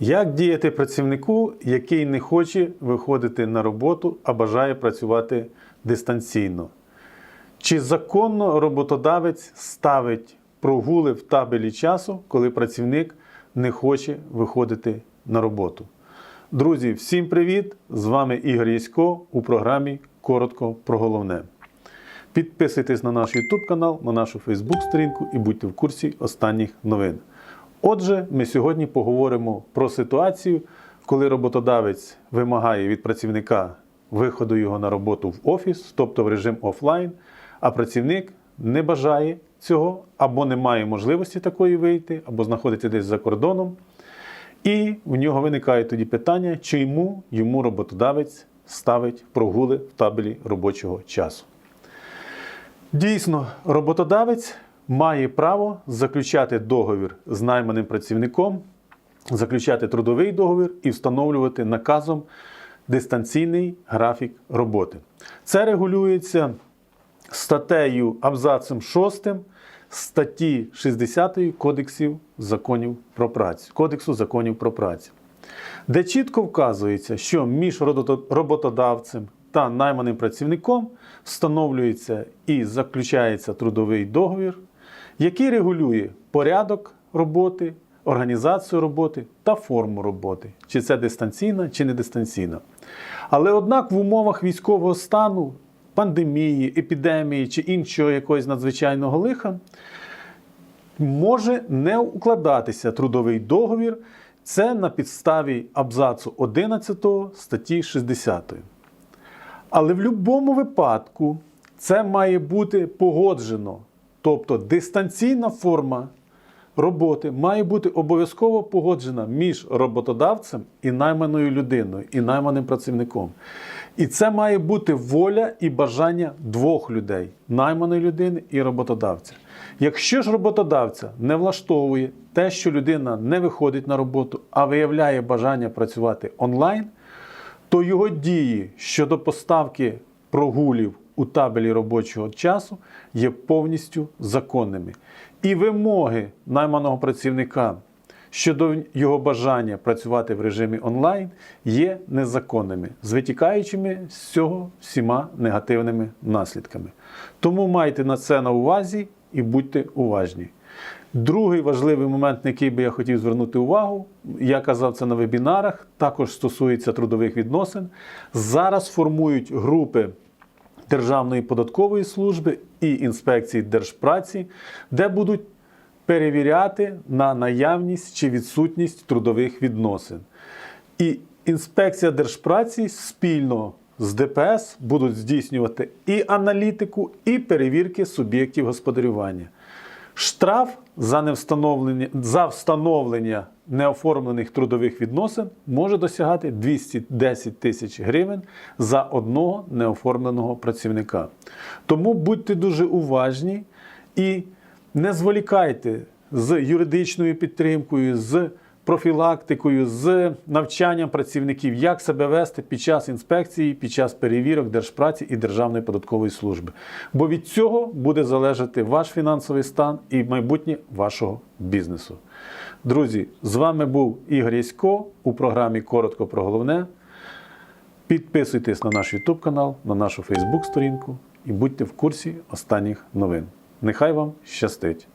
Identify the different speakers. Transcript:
Speaker 1: Як діяти працівнику, який не хоче виходити на роботу, а бажає працювати дистанційно? Чи законно роботодавець ставить прогули в табелі часу, коли працівник не хоче виходити на роботу? Друзі, всім привіт! З вами Ігор Ясько у програмі Коротко про головне. Підписуйтесь на наш YouTube канал, на нашу Facebook сторінку і будьте в курсі останніх новин. Отже, ми сьогодні поговоримо про ситуацію, коли роботодавець вимагає від працівника виходу його на роботу в офіс, тобто в режим офлайн, а працівник не бажає цього або не має можливості такої вийти, або знаходиться десь за кордоном. І в нього виникає тоді питання, чому йому роботодавець ставить прогули в табелі робочого часу. Дійсно, роботодавець має право заключати договір з найманим працівником, заключати трудовий договір і встановлювати наказом дистанційний графік роботи. Це регулюється статтею абзацем 6 статті 60 Кодексів законів про працю, Кодексу законів про працю, де чітко вказується, що між роботодавцем та найманим працівником встановлюється і заключається трудовий договір, який регулює порядок роботи, організацію роботи та форму роботи, чи це дистанційна, чи не дистанційна. Але однак в умовах військового стану, пандемії, епідемії чи іншого якогось надзвичайного лиха може не укладатися трудовий договір. Це на підставі абзацу 11 статті 60. Але в будь-якому випадку це має бути погоджено. Тобто дистанційна форма роботи має бути обов'язково погоджена між роботодавцем і найманою людиною, і найманим працівником. І це має бути воля і бажання двох людей найманої людини і роботодавця. Якщо ж роботодавця не влаштовує те, що людина не виходить на роботу, а виявляє бажання працювати онлайн, то його дії щодо поставки прогулів у табелі робочого часу є повністю законними. І вимоги найманого працівника щодо його бажання працювати в режимі онлайн є незаконними, з витікаючими з цього всіма негативними наслідками. Тому майте на це на увазі і будьте уважні. Другий важливий момент, на який би я хотів звернути увагу, я казав це на вебінарах, також стосується трудових відносин. Зараз формують групи Державної податкової служби і інспекції держпраці, де будуть перевіряти на наявність чи відсутність трудових відносин. І інспекція держпраці спільно з ДПС будуть здійснювати і аналітику, і перевірки суб'єктів господарювання. Штраф за невстановлення, за встановлення неоформлених трудових відносин може досягати 210 тисяч гривень за одного неоформленого працівника. Тому будьте дуже уважні і не зволікайте з юридичною підтримкою, з профілактикою, з навчанням працівників, як себе вести під час інспекції, під час перевірок Держпраці і Державної податкової служби. Бо від цього буде залежати ваш фінансовий стан і майбутнє вашого бізнесу. Друзі, з вами був Ігор Ясько у програмі Коротко про головне. Підписуйтесь на наш YouTube канал, на нашу Facebook сторінку і будьте в курсі останніх новин. Нехай вам щастить!